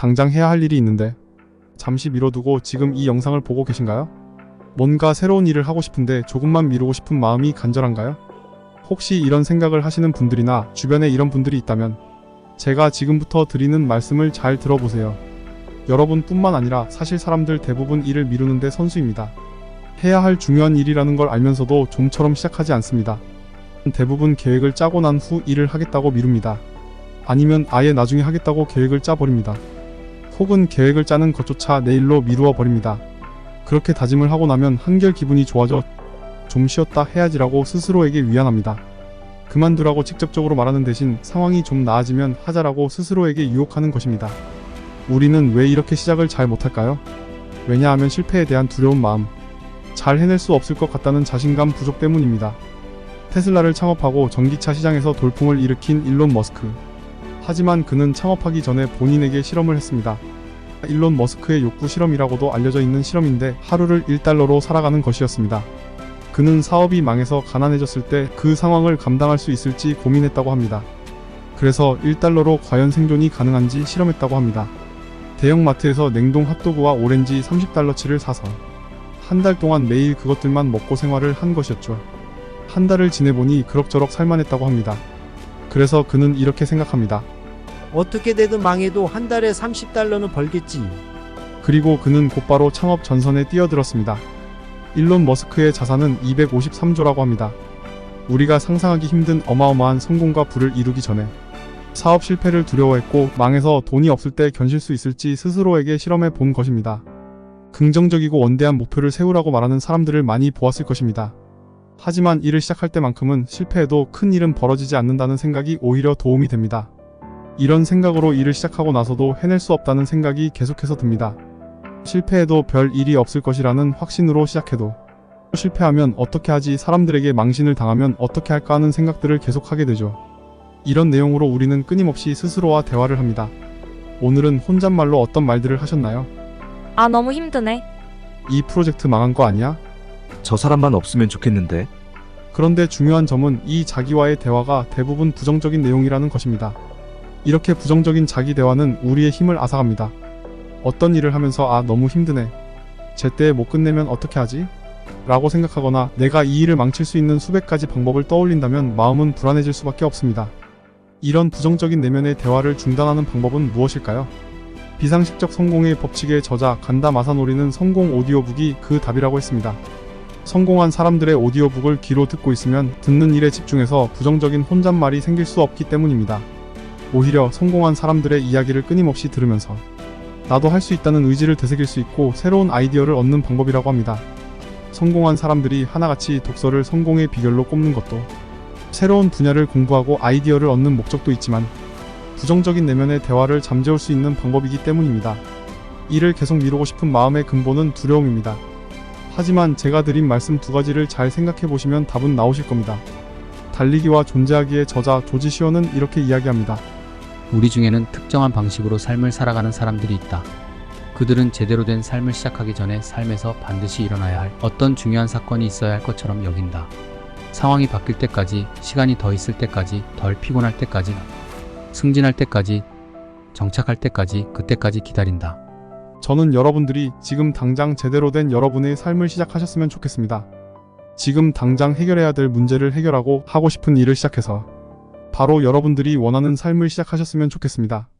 당장 해야 할 일이 있는데 잠시 미뤄두고 지금 이 영상을 보고 계신가요? 뭔가 새로운 일을 하고 싶은데 조금만 미루고 싶은 마음이 간절한가요? 혹시 이런 생각을 하시는 분들이나 주변에 이런 분들이 있다면 제가 지금부터 드리는 말씀을 잘 들어보세요. 여러분뿐만 아니라 사실 사람들 대부분 일을 미루는데 선수입니다. 해야 할 중요한 일이라는 걸 알면서도 좀처럼 시작하지 않습니다. 대부분 계획을 짜고 난 후 일을 하겠다고 미룹니다. 아니면 아예 나중에 하겠다고 계획을 짜버립니다. 혹은 계획을 짜는 것조차 내일로 미루어 버립니다. 그렇게 다짐을 하고 나면 한결 기분이 좋아져 좀 쉬었다 해야지라고 스스로에게 위안합니다. 그만두라고 직접적으로 말하는 대신 상황이 좀 나아지면 하자라고 스스로에게 유혹하는 것입니다. 우리는 왜 이렇게 시작을 잘 못할까요? 왜냐하면 실패에 대한 두려운 마음, 잘 해낼 수 없을 것 같다는 자신감 부족 때문입니다. 테슬라를 창업하고 전기차 시장에서 돌풍을 일으킨 일론 머스크. 하지만 그는 창업하기 전에 본인에게 실험을 했습니다. 일론 머스크의 욕구 실험이라고도 알려져 있는 실험인데 하루를 1달러로 살아가는 것이었습니다. 그는 사업이 망해서 가난해졌을 때 그 상황을 감당할 수 있을지 고민했다고 합니다. 그래서 1달러로 과연 생존이 가능한지 실험했다고 합니다. 대형마트에서 냉동 핫도그와 오렌지 30달러치를 사서 한 달 동안 매일 그것들만 먹고 생활을 한 것이었죠. 한 달을 지내보니 그럭저럭 살만했다고 합니다. 그래서 그는 이렇게 생각합니다. 어떻게 되든 망해도 한 달에 30달러는 벌겠지. 그리고 그는 곧바로 창업 전선에 뛰어들었습니다. 일론 머스크의 자산은 253조라고 합니다. 우리가 상상하기 힘든 어마어마한 성공과 부를 이루기 전에 사업 실패를 두려워했고 망해서 돈이 없을 때 견딜 수 있을지 스스로에게 실험해 본 것입니다. 긍정적이고 원대한 목표를 세우라고 말하는 사람들을 많이 보았을 것입니다. 하지만 일을 시작할 때만큼은 실패해도 큰 일은 벌어지지 않는다는 생각이 오히려 도움이 됩니다. 이런 생각으로 일을 시작하고 나서도 해낼 수 없다는 생각이 계속해서 듭니다. 실패해도 별 일이 없을 것이라는 확신으로 시작해도 실패하면 어떻게 하지 사람들에게 망신을 당하면 어떻게 할까 하는 생각들을 계속하게 되죠. 이런 내용으로 우리는 끊임없이 스스로와 대화를 합니다. 오늘은 혼잣말로 어떤 말들을 하셨나요? 아, 너무 힘드네. 이 프로젝트 망한 거 아니야? 저 사람만 없으면 좋겠는데. 그런데 중요한 점은 이 자기와의 대화가 대부분 부정적인 내용이라는 것입니다. 이렇게 부정적인 자기 대화는 우리의 힘을 앗아갑니다. 어떤 일을 하면서 아 너무 힘드네. 제때 못 끝내면 어떻게 하지? 라고 생각하거나 내가 이 일을 망칠 수 있는 수백 가지 방법을 떠올린다면 마음은 불안해질 수밖에 없습니다. 이런 부정적인 내면의 대화를 중단하는 방법은 무엇일까요? 비상식적 성공의 법칙의 저자 간다 마사노리는 성공 오디오북이 그 답이라고 했습니다. 성공한 사람들의 오디오북을 귀로 듣고 있으면 듣는 일에 집중해서 부정적인 혼잣말이 생길 수 없기 때문입니다. 오히려 성공한 사람들의 이야기를 끊임없이 들으면서 나도 할 수 있다는 의지를 되새길 수 있고 새로운 아이디어를 얻는 방법이라고 합니다. 성공한 사람들이 하나같이 독서를 성공의 비결로 꼽는 것도 새로운 분야를 공부하고 아이디어를 얻는 목적도 있지만 부정적인 내면의 대화를 잠재울 수 있는 방법이기 때문입니다. 이를 계속 미루고 싶은 마음의 근본은 두려움입니다. 하지만 제가 드린 말씀 두 가지를 잘 생각해 보시면 답은 나오실 겁니다. 달리기와 존재하기의 저자 조지 시어는 이렇게 이야기합니다. 우리 중에는 특정한 방식으로 삶을 살아가는 사람들이 있다. 그들은 제대로 된 삶을 시작하기 전에 삶에서 반드시 일어나야 할 어떤 중요한 사건이 있어야 할 것처럼 여긴다. 상황이 바뀔 때까지, 시간이 더 있을 때까지, 덜 피곤할 때까지, 승진할 때까지, 정착할 때까지, 그때까지 기다린다. 저는 여러분들이 지금 당장 제대로 된 여러분의 삶을 시작하셨으면 좋겠습니다. 지금 당장 해결해야 될 문제를 해결하고 하고 싶은 일을 시작해서 바로 여러분들이 원하는 삶을 시작하셨으면 좋겠습니다.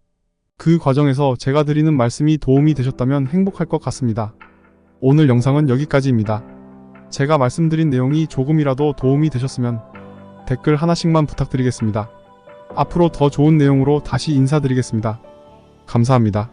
그 과정에서 제가 드리는 말씀이 도움이 되셨다면 행복할 것 같습니다. 오늘 영상은 여기까지입니다. 제가 말씀드린 내용이 조금이라도 도움이 되셨으면 댓글 하나씩만 부탁드리겠습니다. 앞으로 더 좋은 내용으로 다시 인사드리겠습니다. 감사합니다.